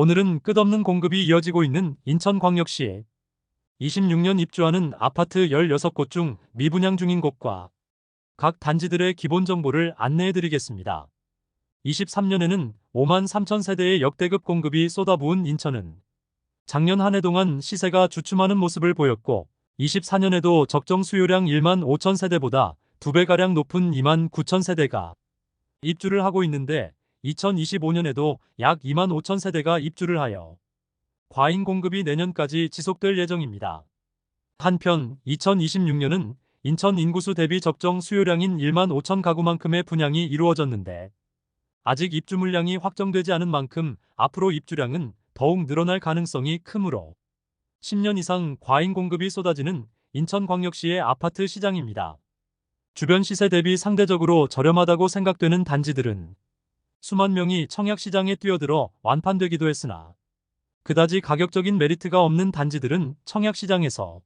오늘은 끝없는 공급이 이어지고 있는 인천광역시에 26년 입주하는 아파트 16곳 중 미분양 중인 곳과 각 단지들의 기본 정보를 안내해 드리겠습니다. 23년에는 5만 3천 세대의 역대급 공급이 쏟아부은 인천은 작년 한 해 동안 시세가 주춤하는 모습을 보였고 24년에도 적정 수요량 1만 5천 세대보다 2배가량 높은 2만 9천 세대가 입주를 하고 있는데 2025년에도 약 2만 5천 세대가 입주를 하여 과잉 공급이 내년까지 지속될 예정입니다. 한편 2026년은 인천 인구수 대비 적정 수요량인 1만 5천 가구만큼의 분양이 이루어졌는데 아직 입주 물량이 확정되지 않은 만큼 앞으로 입주량은 더욱 늘어날 가능성이 크므로 10년 이상 과잉 공급이 쏟아지는 인천광역시의 아파트 시장입니다. 주변 시세 대비 상대적으로 저렴하다고 생각되는 단지들은 수만 명이 청약시장에 뛰어들어 완판되기도 했으나 그다지 가격적인 메리트가 없는 단지들은 청약시장에서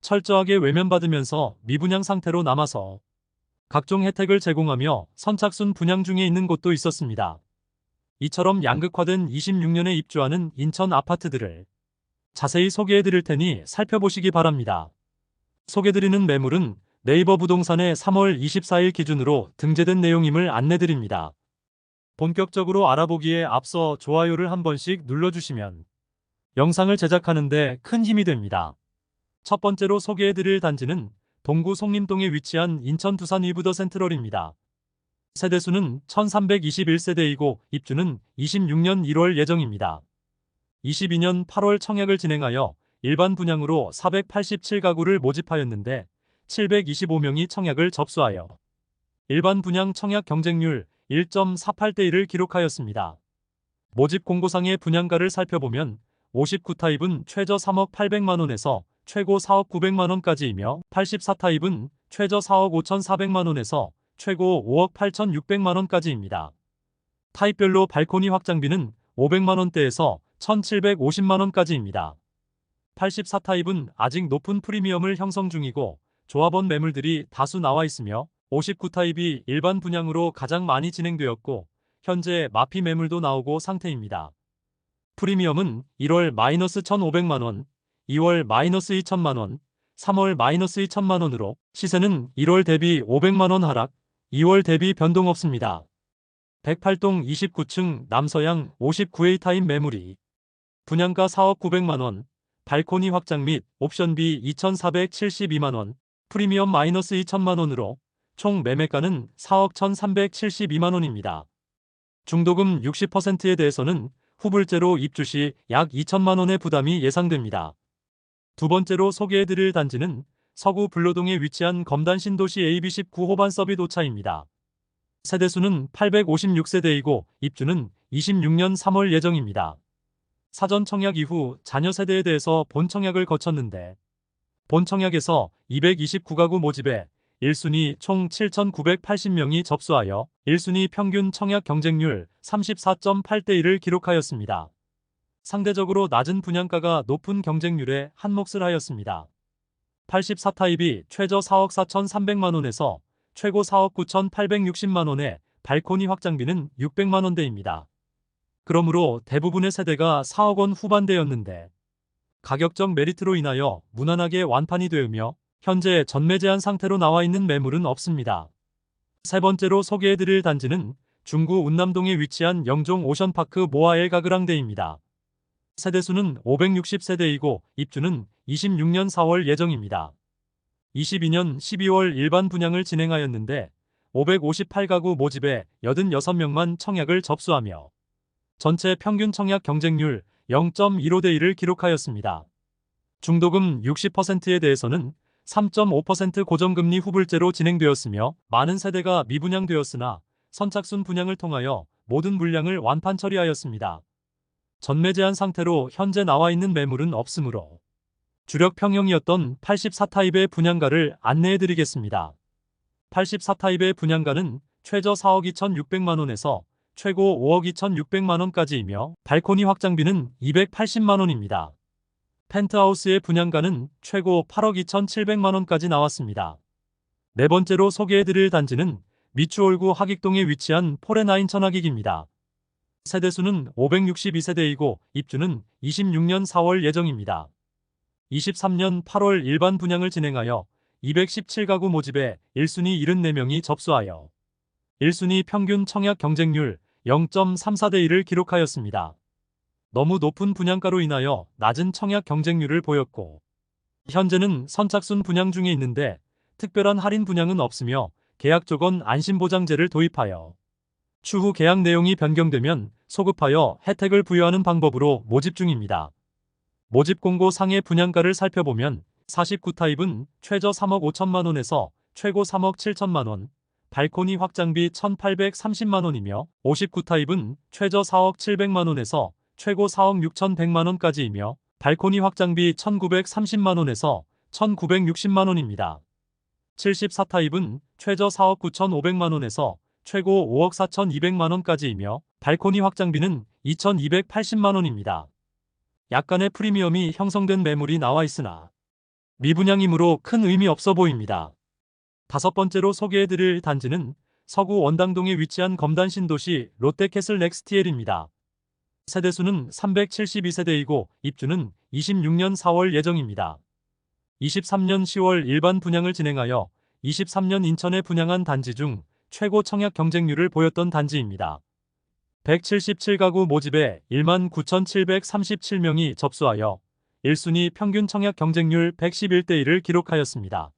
철저하게 외면받으면서 미분양 상태로 남아서 각종 혜택을 제공하며 선착순 분양 중에 있는 곳도 있었습니다. 이처럼 양극화된 26년에 입주하는 인천 아파트들을 자세히 소개해 드릴 테니 살펴보시기 바랍니다. 소개드리는 매물은 네이버 부동산의 3월 24일 기준으로 등재된 내용임을 안내 드립니다. 본격적으로 알아보기에 앞서 좋아요를 한 번씩 눌러주시면 영상을 제작하는데 큰 힘이 됩니다. 첫 번째로 소개해 드릴 단지는 동구 송림동에 위치한 인천 두산 위브더 센트럴입니다. 세대수는 1321세대이고 입주는 26년 1월 예정입니다. 22년 8월 청약을 진행하여 일반 분양으로 487가구를 모집하였는데 725명이 청약을 접수하여 일반 분양 청약 경쟁률 1.48대 1을 기록하였습니다. 모집 공고상의 분양가를 살펴보면 59타입은 최저 3억 800만원에서 최고 4억 900만원까지이며 84타입은 최저 4억 5,400만원에서 최고 5억 8,600만원까지입니다. 타입별로 발코니 확장비는 500만원대에서 1,750만원까지입니다. 84타입은 아직 높은 프리미엄을 형성 중이고 조합원 매물들이 다수 나와 있으며 59타입이 일반 분양으로 가장 많이 진행되었고 현재 마피 매물도 나오고 상태입니다. 프리미엄은 1월 마이너스 1,500만원, 2월 마이너스 2천만원, 3월 마이너스 2천만원으로 시세는 1월 대비 500만원 하락, 2월 대비 변동 없습니다. 108동 29층 남서양 59A 타입 매물이 분양가 4억 900만원, 발코니 확장 및 옵션비 2,472만원, 프리미엄 마이너스 2천만원으로 총 매매가는 4억 1,372만 원입니다. 중도금 60%에 대해서는 후불제로 입주 시 약 2천만 원의 부담이 예상됩니다. 두 번째로 소개해드릴 단지는 서구 불로동에 위치한 검단 신도시 AB19 호반 서비 도차입니다. 세대수는 856세대이고 입주는 26년 3월 예정입니다. 사전 청약 이후 자녀 세대에 대해서 본 청약을 거쳤는데 본 청약에서 229가구 모집에 1순위 총 7,980명이 접수하여 1순위 평균 청약 경쟁률 34.8대 1을 기록하였습니다. 상대적으로 낮은 분양가가 높은 경쟁률에 한몫을 하였습니다. 84타입이 최저 4억 4,300만원에서 최고 4억 9,860만원에 발코니 확장비는 600만원대입니다. 그러므로 대부분의 세대가 4억 원 후반대였는데 가격적 메리트로 인하여 무난하게 완판이 되으며 현재 전매 제한 상태로 나와 있는 매물은 없습니다. 세 번째로 소개해드릴 단지는 중구 운남동에 위치한 영종 오션파크 모아엘 가그랑데입니다. 세대수는 560세대이고 입주는 26년 4월 예정입니다. 22년 12월 일반 분양을 진행하였는데 558가구 모집에 86명만 청약을 접수하며 전체 평균 청약 경쟁률 0.15대 1을 기록하였습니다. 중도금 60%에 대해서는 3.5% 고정금리 후불제로 진행되었으며 많은 세대가 미분양되었으나 선착순 분양을 통하여 모든 물량을 완판 처리하였습니다. 전매 제한 상태로 현재 나와 있는 매물은 없으므로 주력 평형이었던 84타입의 분양가를 안내해 드리겠습니다. 84타입의 분양가는 최저 4억 2,600만원에서 최고 5억 2,600만원까지이며 발코니 확장비는 280만원입니다. 펜트하우스의 분양가는 최고 8억 2,700만원까지 나왔습니다. 네 번째로 소개해드릴 단지는 미추홀구 하객동에 위치한 포레나인 천하객입니다. 세대수는 562세대이고 입주는 26년 4월 예정입니다. 23년 8월 일반 분양을 진행하여 217가구 모집에 1순위 74명이 접수하여 1순위 평균 청약 경쟁률 0.34대 1을 기록하였습니다. 너무 높은 분양가로 인하여 낮은 청약 경쟁률을 보였고 현재는 선착순 분양 중에 있는데 특별한 할인 분양은 없으며 계약 조건 안심보장제를 도입하여 추후 계약 내용이 변경되면 소급하여 혜택을 부여하는 방법으로 모집 중입니다. 모집 공고 상의 분양가를 살펴보면 49타입은 최저 3억 5천만 원에서 최고 3억 7천만 원, 발코니 확장비 1,830만 원이며 59타입은 최저 4억 700만 원에서 최고 4억 6천100만 원까지이며 발코니 확장비 1,930만 원에서 1,960만 원입니다. 74타입은 최저 4억 9천5백만 원에서 최고 5억 4천2백만 원까지이며 발코니 확장비는 2,280만 원입니다. 약간의 프리미엄이 형성된 매물이 나와 있으나 미분양이므로 큰 의미 없어 보입니다. 다섯 번째로 소개해드릴 단지는 서구 원당동에 위치한 검단 신도시 롯데캐슬 넥스티엘입니다. 세대수는 372세대이고 입주는 26년 4월 예정입니다. 23년 10월 일반 분양을 진행하여 23년 인천에 분양한 단지 중 최고 청약 경쟁률을 보였던 단지입니다. 177가구 모집에 1만 9,737명이 접수하여 1순위 평균 청약 경쟁률 111대 1을 기록하였습니다.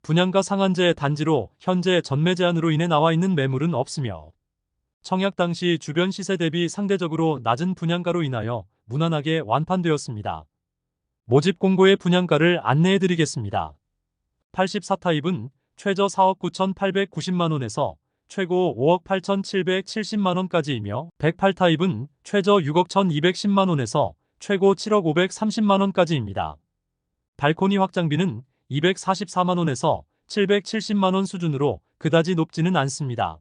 분양가 상한제 단지로 현재 전매 제한으로 인해 나와 있는 매물은 없으며 청약 당시 주변 시세 대비 상대적으로 낮은 분양가로 인하여 무난하게 완판되었습니다. 모집 공고의 분양가를 안내해 드리겠습니다. 84타입은 최저 4억 9,890만 원에서 최고 5억 8,770만 원까지이며 108타입은 최저 6억 1,210만 원에서 최고 7억 530만 원까지입니다. 발코니 확장비는 244만 원에서 770만 원 수준으로 그다지 높지는 않습니다.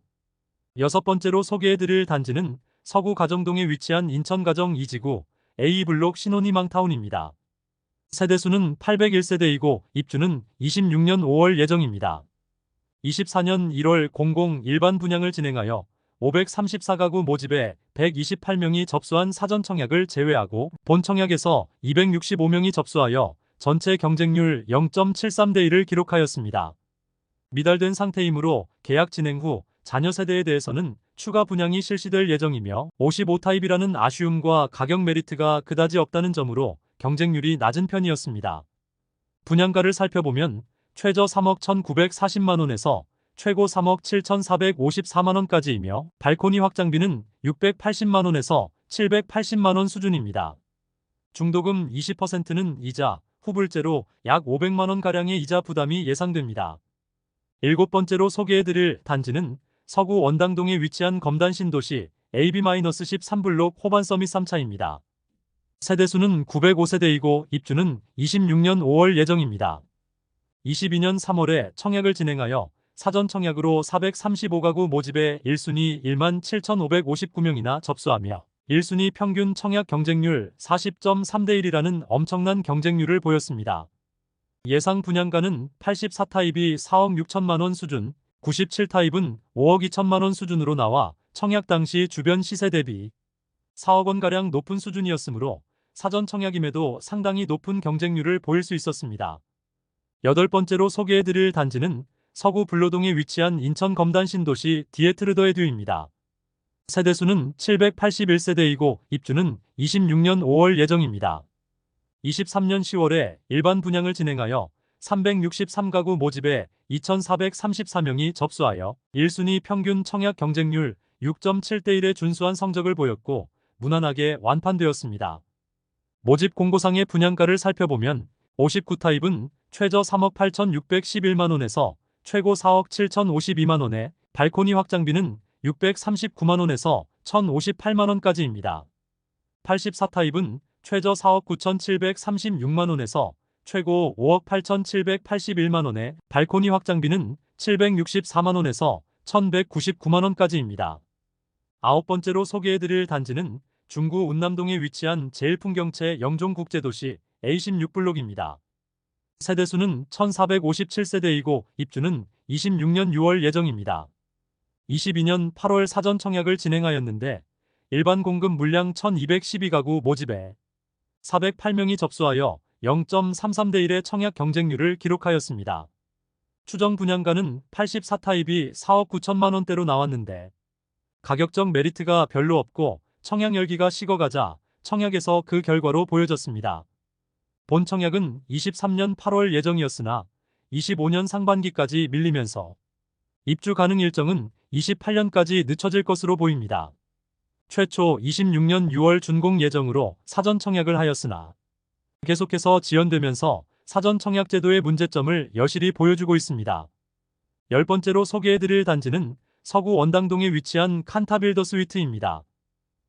여섯 번째로 소개해드릴 단지는 서구 가정동에 위치한 인천가정 2지구 A블록 신혼희망타운입니다. 세대수는 801세대이고 입주는 26년 5월 예정입니다. 24년 1월 00 일반 분양을 진행하여 534가구 모집에 128명이 접수한 사전 청약을 제외하고 본 청약에서 265명이 접수하여 전체 경쟁률 0.73대 1을 기록하였습니다. 미달된 상태이므로 계약 진행 후 자녀 세대에 대해서는 추가 분양이 실시될 예정이며 55타입이라는 아쉬움과 가격 메리트가 그다지 없다는 점으로 경쟁률이 낮은 편이었습니다. 분양가를 살펴보면 최저 3억 1,940만 원에서 최고 3억 7,454만 원까지이며 발코니 확장비는 680만 원에서 780만 원 수준입니다. 중도금 20%는 이자, 후불제로 약 500만 원가량의 이자 부담이 예상됩니다. 일곱 번째로 소개해드릴 단지는 서구 원당동에 위치한 검단 신도시 AB-13블록 호반 서밋 3차입니다. 세대수는 905세대이고 입주는 26년 5월 예정입니다. 22년 3월에 청약을 진행하여 사전 청약으로 435가구 모집에 1순위 1만 7,559명이나 접수하며 1순위 평균 청약 경쟁률 40.3대 1이라는 엄청난 경쟁률을 보였습니다. 예상 분양가는 84타입이 4억 6천만 원 수준, 97타입은 5억 2천만 원 수준으로 나와 청약 당시 주변 시세 대비 4억 원가량 높은 수준이었으므로 사전 청약임에도 상당히 높은 경쟁률을 보일 수 있었습니다. 여덟 번째로 소개해드릴 단지는 서구 불로동에 위치한 인천 검단 신도시 디에트르더에듀입니다. 세대수는 781세대이고 입주는 26년 5월 예정입니다. 23년 10월에 일반 분양을 진행하여 363가구 모집에 2,434명이 접수하여 1순위 평균 청약 경쟁률 6.7대 1에 준수한 성적을 보였고 무난하게 완판되었습니다. 모집 공고상의 분양가를 살펴보면 59타입은 최저 3억 8,611만 원에서 최고 4억 7,052만 원에 발코니 확장비는 639만 원에서 1,058만 원까지입니다. 84타입은 최저 4억 9,736만 원에서 최고 5억 8,781만 원에 발코니 확장비는 764만 원에서 1,199만 원까지입니다. 아홉 번째로 소개해드릴 단지는 중구 운남동에 위치한 제일풍경채 영종국제도시 A16블록입니다. 세대수는 1457세대이고 입주는 26년 6월 예정입니다. 22년 8월 사전 청약을 진행하였는데 일반 공급 물량 1212가구 모집에 408명이 접수하여 0.33대 1의 청약 경쟁률을 기록하였습니다. 추정 분양가는 84타입이 4억 9천만 원대로 나왔는데 가격적 메리트가 별로 없고 청약 열기가 식어가자 청약에서 그 결과로 보여졌습니다. 본 청약은 23년 8월 예정이었으나 25년 상반기까지 밀리면서 입주 가능 일정은 28년까지 늦춰질 것으로 보입니다. 최초 26년 6월 준공 예정으로 사전 청약을 하였으나 계속해서 지연되면서 사전 청약 제도의 문제점을 여실히 보여주고 있습니다. 열 번째로 소개해드릴 단지는 서구 원당동에 위치한 칸타빌더 스위트입니다.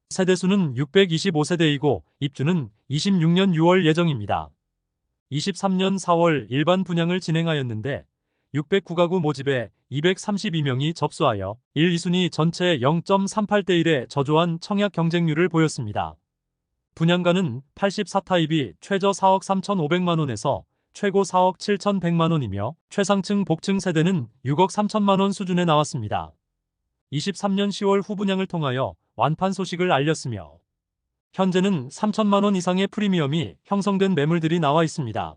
세대수는 625세대이고 입주는 26년 6월 예정입니다. 23년 4월 일반 분양을 진행하였는데 609가구 모집에 232명이 접수하여 1, 2순위 전체 0.38대 1의 저조한 청약 경쟁률을 보였습니다. 분양가는 84타입이 최저 4억 3,500만 원에서 최고 4억 7,100만 원이며 최상층 복층 세대는 6억 3천만 원 수준에 나왔습니다. 23년 10월 후분양을 통하여 완판 소식을 알렸으며 현재는 3천만 원 이상의 프리미엄이 형성된 매물들이 나와 있습니다.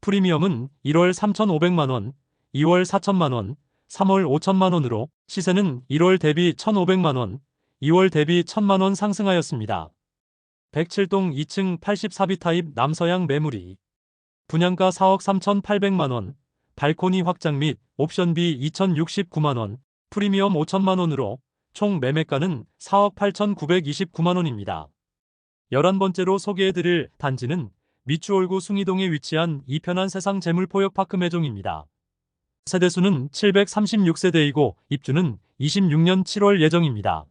프리미엄은 1월 3,500만 원, 2월 4천만 원, 3월 5천만 원으로 시세는 1월 대비 1,500만 원, 2월 대비 1,000만 원 상승하였습니다. 107동 2층 84비 타입 남서양 매물이 분양가 4억 3,800만 원, 발코니 확장 및 옵션비 2,069만 원, 프리미엄 5천만 원으로 총 매매가는 4억 8,929만 원입니다. 11번째로 소개해드릴 단지는 미추홀구 숭이동에 위치한 이편한 세상 재물포역파크 매종입니다. 세대수는 736세대이고 입주는 26년 7월 예정입니다.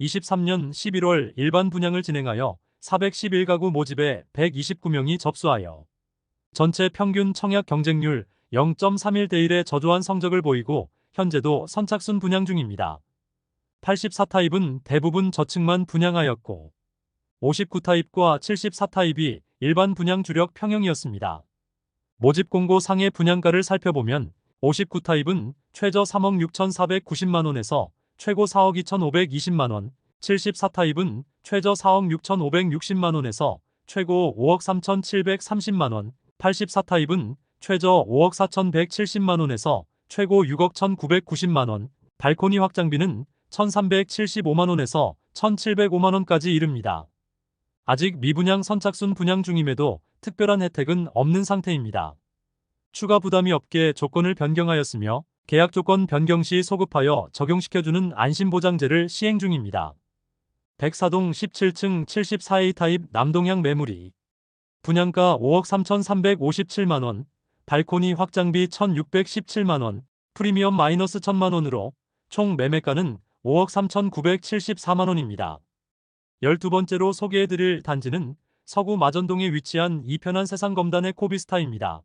23년 11월 일반 분양을 진행하여 411가구 모집에 129명이 접수하여 전체 평균 청약 경쟁률 0.31대 1의 저조한 성적을 보이고 현재도 선착순 분양 중입니다. 84타입은 대부분 저층만 분양하였고 59타입과 74타입이 일반 분양 주력 평형이었습니다. 모집 공고 상의 분양가를 살펴보면 59타입은 최저 3억 6,490만원에서 최고 4억 2,520만원, 74타입은 최저 4억 6,560만원에서 최고 5억 3,730만원, 84타입은 최저 5억 4,170만원에서 최고 6억 1,990만원, 발코니 확장비는 1,375만원에서 1,705만원까지 이릅니다. 아직 미분양 선착순 분양 중임에도 특별한 혜택은 없는 상태입니다. 추가 부담이 없게 조건을 변경하였으며 계약 조건 변경 시 소급하여 적용시켜주는 안심보장제를 시행 중입니다. 백사동 17층 74A 타입 남동향 매물이 분양가 5억 3,357만원, 발코니 확장비 1,617만원, 프리미엄 마이너스 1,000만원으로 총 매매가는 5억 3,974만원입니다. 12번째로 소개해드릴 단지는 서구 마전동에 위치한 이편한 세상검단의 코비스타입니다.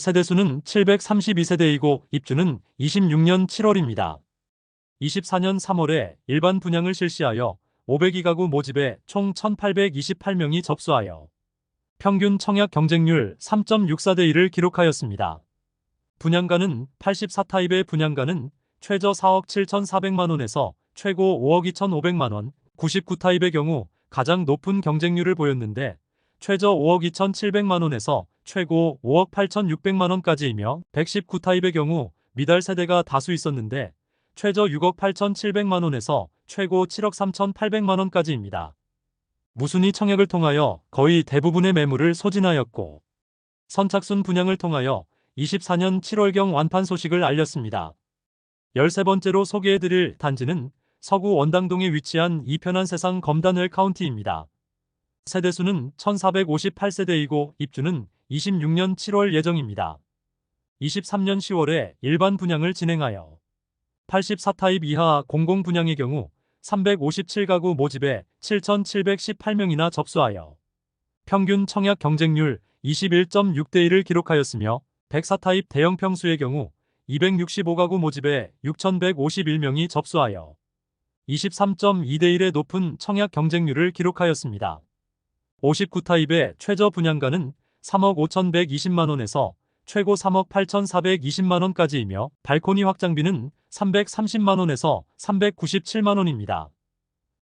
세대수는 732세대이고 입주는 26년 7월입니다. 24년 3월에 일반 분양을 실시하여 502가구 모집에 총 1828명이 접수하여 평균 청약 경쟁률 3.64대 1을 기록하였습니다. 분양가는 84타입의 분양가는 최저 4억 7,400만원에서 최고 5억 2,500만원, 99타입의 경우 가장 높은 경쟁률을 보였는데 최저 5억 2,700만원에서 최고 5억 8,600만 원까지이며 119타입의 경우 미달 세대가 다수 있었는데 최저 6억 8,700만 원에서 최고 7억 3,800만 원까지입니다. 무순위 청약을 통하여 거의 대부분의 매물을 소진하였고 선착순 분양을 통하여 24년 7월경 완판 소식을 알렸습니다. 13번째로 소개해드릴 단지는 서구 원당동에 위치한 이편한 세상 검단웰 카운티입니다. 세대수는 1458세대이고 입주는 26년 7월 예정입니다. 23년 10월에 일반 분양을 진행하여 84타입 이하 공공 분양의 경우 357가구 모집에 7,718명이나 접수하여 평균 청약 경쟁률 21.6대 1을 기록하였으며 104타입 대형 평수의 경우 265가구 모집에 6,151명이 접수하여 23.2대 1의 높은 청약 경쟁률을 기록하였습니다. 59타입의 최저 분양가는 3억 5,120만원에서 최고 3억 8,420만원까지이며 발코니 확장비는 330만원에서 397만원입니다.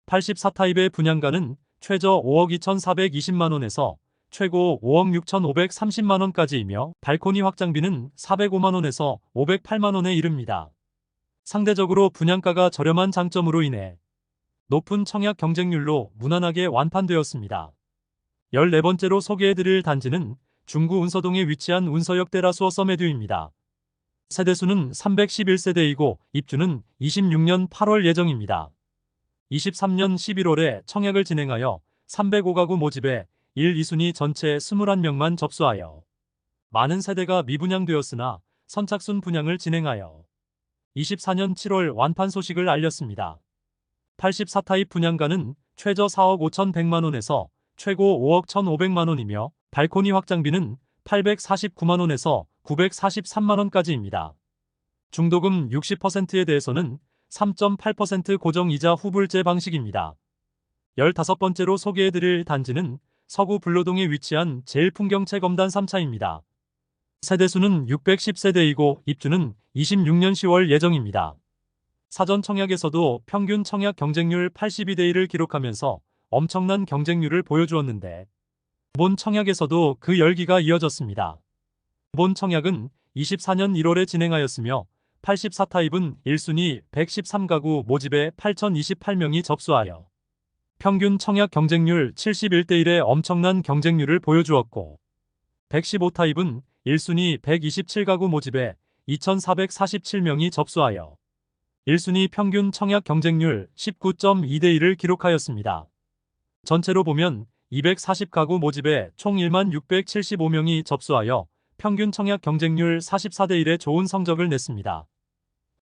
84타입의 분양가는 최저 5억 2,420만원에서 최고 5억 6,530만원까지이며 발코니 확장비는 405만원에서 508만원에 이릅니다. 상대적으로 분양가가 저렴한 장점으로 인해 높은 청약 경쟁률로 무난하게 완판되었습니다. 14번째로 소개해드릴 단지는 중구 운서동에 위치한 운서역 테라수어 서메듀입니다. 세대수는 311세대이고 입주는 26년 8월 예정입니다. 23년 11월에 청약을 진행하여 305가구 모집에 1, 2순위 전체 21명만 접수하여 많은 세대가 미분양되었으나 선착순 분양을 진행하여 24년 7월 완판 소식을 알렸습니다. 84타입 분양가는 최저 4억 5,100만원에서 최고 5억 1,500만원이며 발코니 확장비는 849만원에서 943만원까지입니다. 중도금 60%에 대해서는 3.8% 고정이자 후불제 방식입니다. 15번째로 소개해드릴 단지는 서구 불로동에 위치한 제일풍경채검단 3차입니다. 세대수는 610세대이고 입주는 26년 10월 예정입니다. 사전 청약에서도 평균 청약 경쟁률 82대 1을 기록하면서 엄청난 경쟁률을 보여주었는데 본 청약에서도 그 열기가 이어졌습니다. 본 청약은 24년 1월에 진행하였으며 84타입은 1순위 113가구 모집에 8,028명이 접수하여 평균 청약 경쟁률 71대 1의 엄청난 경쟁률을 보여주었고 115타입은 1순위 127가구 모집에 2,447명이 접수하여 1순위 평균 청약 경쟁률 19.2대 1을 기록하였습니다. 전체로 보면 240가구 모집에 총 1만 675명이 접수하여 평균 청약 경쟁률 44대 1의 좋은 성적을 냈습니다.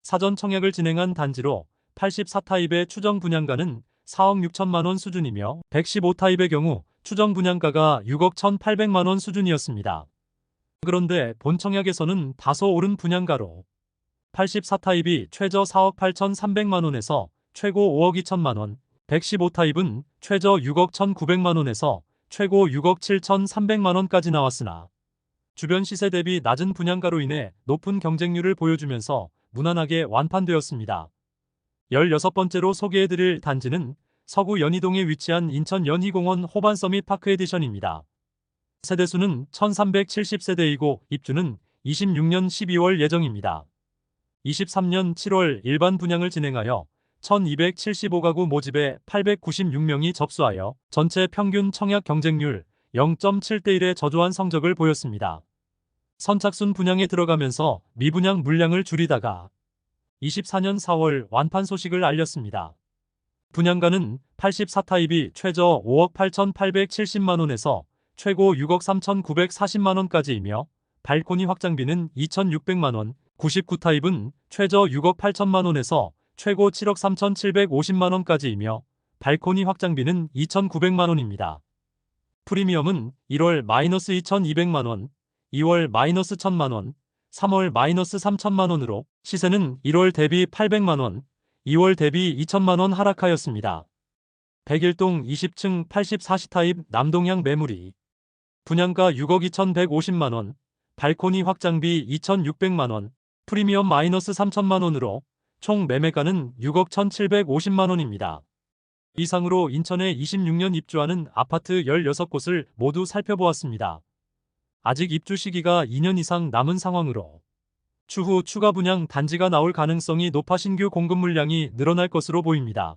사전 청약을 진행한 단지로 84타입의 추정 분양가는 4억 6천만 원 수준이며 115타입의 경우 추정 분양가가 6억 1,800만 원 수준이었습니다. 그런데 본 청약에서는 다소 오른 분양가로 84타입이 최저 4억 8,300만 원에서 최고 5억 2천만 원, 115타입은 최저 6억 1,900만 원에서 최고 6억 7,300만 원까지 나왔으나 주변 시세 대비 낮은 분양가로 인해 높은 경쟁률을 보여주면서 무난하게 완판되었습니다. 16번째로 소개해드릴 단지는 서구 연희동에 위치한 인천 연희공원 호반서밋 파크 에디션입니다. 세대수는 1370세대이고 입주는 26년 12월 예정입니다. 23년 7월 일반 분양을 진행하여 1275가구 모집에 896명이 접수하여 전체 평균 청약 경쟁률 0.7대 1의 저조한 성적을 보였습니다. 선착순 분양에 들어가면서 미분양 물량을 줄이다가 24년 4월 완판 소식을 알렸습니다. 분양가는 84타입이 최저 5억 8,870만원에서 최고 6억 3,940만원까지이며 발코니 확장비는 2,600만원, 99타입은 최저 6억 8천만원에서 최고 7억 3,750만원까지이며 발코니 확장비는 2,900만원입니다. 프리미엄은 1월 마이너스 2,200만원, 2월 마이너스 1,000만원, 3월 마이너스 3천만원으로 시세는 1월 대비 800만원, 2월 대비 2천만원 하락하였습니다. 101동 20층 84시 타입 남동향 매물이 분양가 6억 2,150만원, 발코니 확장비 2,600만원, 프리미엄 마이너스 3천만원으로 총 매매가는 6억 1,750만원입니다. 이상으로 인천에 26년 입주하는 아파트 16곳을 모두 살펴보았습니다. 아직 입주 시기가 2년 이상 남은 상황으로 추후 추가 분양 단지가 나올 가능성이 높아 신규 공급 물량이 늘어날 것으로 보입니다.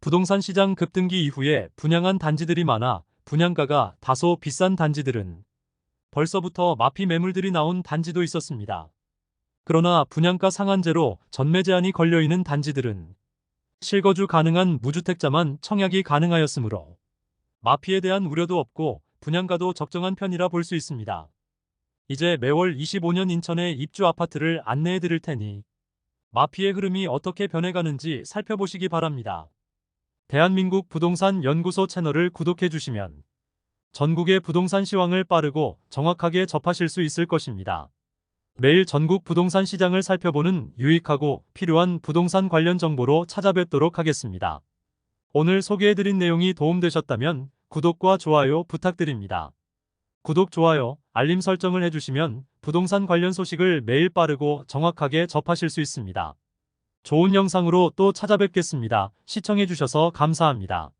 부동산 시장 급등기 이후에 분양한 단지들이 많아 분양가가 다소 비싼 단지들은 벌써부터 마피 매물들이 나온 단지도 있었습니다. 그러나 분양가 상한제로 전매 제한이 걸려있는 단지들은 실거주 가능한 무주택자만 청약이 가능하였으므로 마피에 대한 우려도 없고 분양가도 적정한 편이라 볼 수 있습니다. 이제 매월 25년 인천의 입주 아파트를 안내해 드릴 테니 마피의 흐름이 어떻게 변해가는지 살펴보시기 바랍니다. 대한민국 부동산 연구소 채널을 구독해 주시면 전국의 부동산 시황을 빠르고 정확하게 접하실 수 있을 것입니다. 매일 전국 부동산 시장을 살펴보는 유익하고 필요한 부동산 관련 정보로 찾아뵙도록 하겠습니다. 오늘 소개해드린 내용이 도움되셨다면 구독과 좋아요 부탁드립니다. 구독, 좋아요, 알림 설정을 해주시면 부동산 관련 소식을 매일 빠르고 정확하게 접하실 수 있습니다. 좋은 영상으로 또 찾아뵙겠습니다. 시청해주셔서 감사합니다.